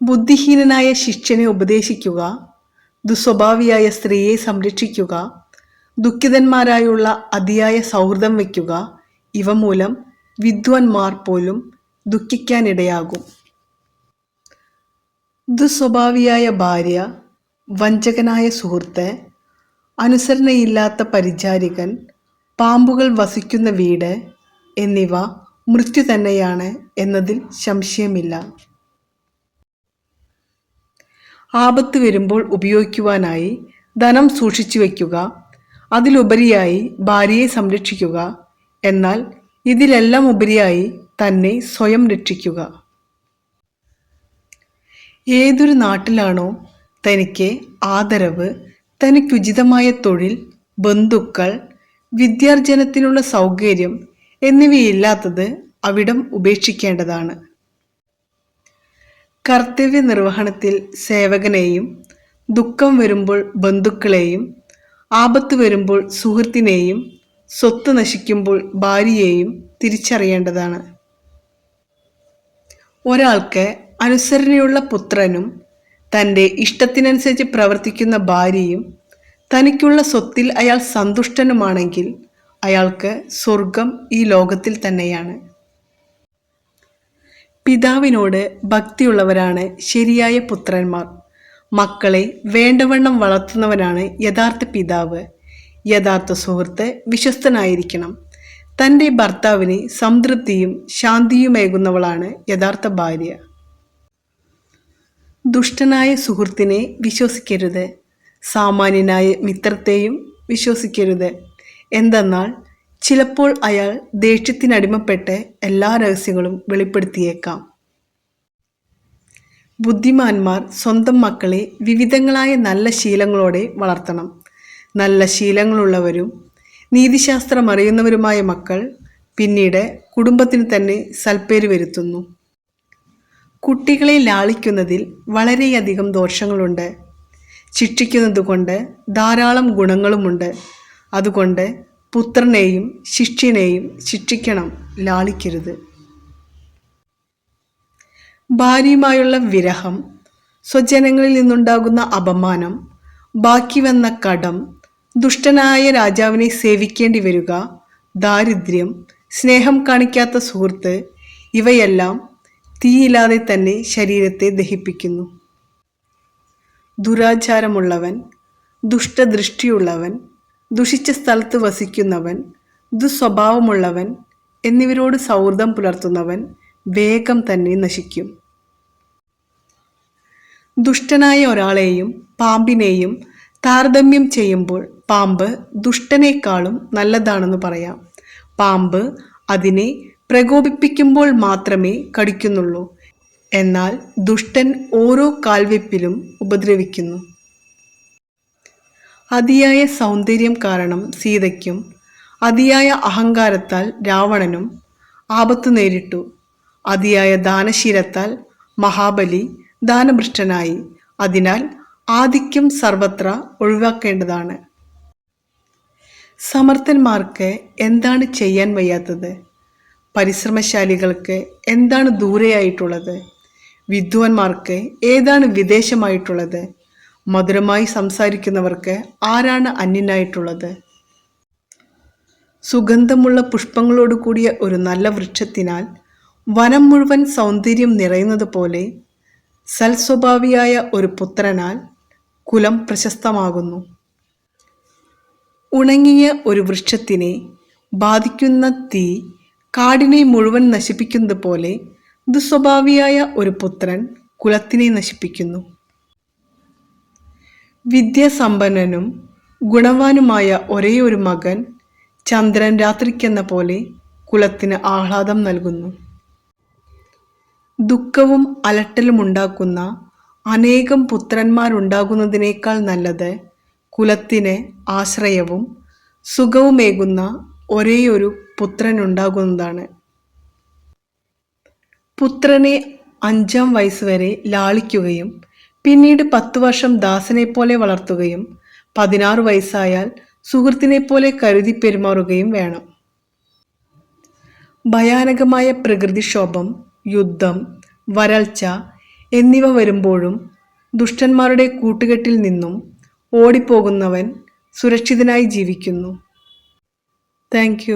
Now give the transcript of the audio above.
ബുദ്ധിഹീനനായ ശിഷ്യനെ ഉപദേശിക്കുക ദുസ്വഭാവിയായ സ്ത്രീയെ സംരക്ഷിക്കുക ദുഃഖിതന്മാരായുള്ള അതിയായ സൗഹൃദം വയ്ക്കുക ഇവ മൂലം വിദ്വാൻമാർ പോലും ദുഃഖിക്കാനിടയാകും. ദുസ്വഭാവിയായ ഭാര്യ വഞ്ചകനായ സുഹൃത്ത് അനുസരണയില്ലാത്ത പരിചാരികൻ പാമ്പുകൾ വസിക്കുന്ന വീട് എന്നിവ മൃത്യു തന്നെയാണ് എന്നതിൽ സംശയമില്ല. ആപത്ത് വരുമ്പോൾ ഉപയോഗിക്കുവാനായി ധനം സൂക്ഷിച്ചു വയ്ക്കുക അതിലുപരിയായി ഭാര്യയെ സംരക്ഷിക്കുക എന്നാൽ ഇതിലെല്ലാം ഉപരിയായി തന്നെ സ്വയം രക്ഷിക്കുക. ഏതൊരു നാട്ടിലാണോ തനിക്ക് ആദരവ് തനിക്കുചിതമായ തൊഴിൽ ബന്ധുക്കൾ വിദ്യാർജനത്തിനുള്ള സൗകര്യം എന്നിവയില്ലാത്തത് അവിടം ഉപേക്ഷിക്കേണ്ടതാണ്. കർത്തവ്യ നിർവഹണത്തിൽ സേവകനെയും ദുഃഖം വരുമ്പോൾ ബന്ധുക്കളെയും ആപത്ത് വരുമ്പോൾ സുഹൃത്തിനെയും സ്വത്ത് നശിക്കുമ്പോൾ ഭാര്യയെയും തിരിച്ചറിയേണ്ടതാണ്. ഒരാൾക്ക് അനുസരണയുള്ള പുത്രനും തന്റെ ഇഷ്ടത്തിനനുസരിച്ച് പ്രവർത്തിക്കുന്ന ഭാര്യയും തനിക്കുള്ള സ്വത്തിൽ അയാൾ സന്തുഷ്ടനുമാണെങ്കിൽ അയാൾക്ക് സ്വർഗം ഈ ലോകത്തിൽ തന്നെയാണ്. പിതാവിനോട് ഭക്തിയുള്ളവരാണ് ശരിയായ പുത്രന്മാർ. മക്കളെ വേണ്ടവണ്ണം വളർത്തുന്നവനാണ് യഥാർത്ഥ പിതാവ്. യഥാർത്ഥ സുഹൃത്ത് വിശ്വസ്തനായിരിക്കണം. തന്റെ ഭർത്താവിന് സംതൃപ്തിയും ശാന്തിയുമേകുന്നവളാണ് യഥാർത്ഥ ഭാര്യ. ദുഷ്ടനായ സുഹൃത്തിനെ വിശ്വസിക്കരുത്. സാമാന്യനായ മിത്രത്തെയും വിശ്വസിക്കരുത്. എന്തെന്നാൽ ചിലപ്പോൾ അയാൾ ദേഷ്യത്തിനടിമപ്പെട്ട് എല്ലാ രഹസ്യങ്ങളും വെളിപ്പെടുത്തിയേക്കാം. ബുദ്ധിമാന്മാർ സ്വന്തം മക്കളെ വിവിധങ്ങളായ നല്ല ശീലങ്ങളോടെ വളർത്തണം. നല്ല ശീലങ്ങളുള്ളവരും നീതിശാസ്ത്രം അറിയുന്നവരുമായ മക്കൾ പിന്നീട് കുടുംബത്തിന് തന്നെ സൽപ്പേര് വരുത്തുന്നു. കുട്ടികളെ ലാളിക്കുന്നതിൽ വളരെയധികം ദോഷങ്ങളുണ്ട്. ശിക്ഷിക്കുന്നത് കൊണ്ട് ധാരാളം ഗുണങ്ങളുമുണ്ട്. അതുകൊണ്ട് പുത്രനെയും ശിഷ്യനെയും ശിക്ഷിക്കണം ലാളിക്കരുത്. ഭാര്യയുമായുള്ള വിരഹം സ്വജനങ്ങളിൽ നിന്നുണ്ടാകുന്ന അപമാനം ബാക്കി വന്ന കടം ദുഷ്ടനായ രാജാവിനെ സേവിക്കേണ്ടി വരിക ദാരിദ്ര്യം സ്നേഹം കാണിക്കാത്ത സുഹൃത്ത് ഇവയെല്ലാം തീയില്ലാതെ തന്നെ ശരീരത്തെ ദഹിപ്പിക്കുന്നു. ദുരാചാരമുള്ളവൻ ദുഷ്ടദൃഷ്ടിയുള്ളവൻ ദുഷിച്ച സ്ഥലത്ത് വസിക്കുന്നവൻ ദുസ്വഭാവമുള്ളവൻ എന്നിവരോട് സൗഹൃദം പുലർത്തുന്നവൻ വേഗം തന്നെ നശിക്കും. ദുഷ്ടനായ ഒരാളെയും പാമ്പിനെയും താരതമ്യം ചെയ്യുമ്പോൾ പാമ്പ് ദുഷ്ടനേക്കാളും നല്ലതാണെന്ന് പറയാം. പാമ്പ് അതിനെ പ്രകോപിപ്പിക്കുമ്പോൾ മാത്രമേ കടിക്കുന്നുള്ളൂ. എന്നാൽ ദുഷ്ടൻ ഓരോ കാൽവെപ്പിലും ഉപദ്രവിക്കുന്നു. അതിയായ സൗന്ദര്യം കാരണം സീതയ്ക്കും അതിയായ അഹങ്കാരത്താൽ രാവണനും ആപത്തു നേരിട്ടു. അതിയായ ദാനശീലത്താൽ മഹാബലി ദാനഭൃഷ്ടനായി. അതിനാൽ ആദിക്യം സർവത്ര ഒഴിവാക്കേണ്ടതാണ്. സമർത്ഥന്മാർക്ക് എന്താണ് ചെയ്യാൻ വയ്യാത്തത്? പരിശ്രമശാലികൾക്ക് എന്താണ് ദൂരെയായിട്ടുള്ളത്? വിദ്വാൻമാർക്ക് ഏതാണ് വിദേശമായിട്ടുള്ളത്? മധുരമായി സംസാരിക്കുന്നവർക്ക് ആരാണ് അന്യനായിട്ടുള്ളത്? സുഗന്ധമുള്ള പുഷ്പങ്ങളോട് കൂടിയ ഒരു നല്ല വൃക്ഷത്തിനാൽ വനം മുഴുവൻ സൗന്ദര്യം നിറയുന്നത് പോലെ സൽസ്വഭാവിയായ ഒരു പുത്രനാൽ കുലം പ്രശസ്തമാകുന്നു. ഉണങ്ങിയ ഒരു വൃക്ഷത്തിനെ ബാധിക്കുന്ന തീ കാടിനെ മുഴുവൻ നശിപ്പിക്കുന്നത് പോലെ ദുസ്വഭാവിയായ ഒരു പുത്രൻ കുലത്തിനെ നശിപ്പിക്കുന്നു. വിദ്യാസമ്പന്നനും ഗുണവാനുമായ ഒരേയൊരു ഒരു മകൻ ചന്ദ്രൻ രാത്രിക്കെന്ന പോലെ കുലത്തിന് ആഹ്ലാദം നൽകുന്നു. ദുഃഖവും അലട്ടലും ഉണ്ടാക്കുന്ന അനേകം പുത്രന്മാരുണ്ടാകുന്നതിനേക്കാൾ നല്ലത് കുലത്തിന് ആശ്രയവും സുഖവുമേകുന്ന ഒരേയൊരു പുത്രനുണ്ടാകുന്നതാണ്. പുത്രനെ അഞ്ചാം വയസ്സ് വരെ ലാളിക്കുകയും പിന്നീട് പത്തു വർഷം ദാസനെ പോലെ വളർത്തുകയും പതിനാറ് വയസ്സായാൽ സുഹൃത്തിനെ പോലെ കരുതി പെരുമാറുകയും വേണം. ഭയാനകമായ പ്രകൃതിക്ഷോഭം യുദ്ധം വരൾച്ച എന്നിവ വരുമ്പോഴും ദുഷ്ടന്മാരുടെ കൂട്ടുകെട്ടിൽ നിന്നും ഓടിപ്പോകുന്നവൻ സുരക്ഷിതനായി ജീവിക്കുന്നു. താങ്ക്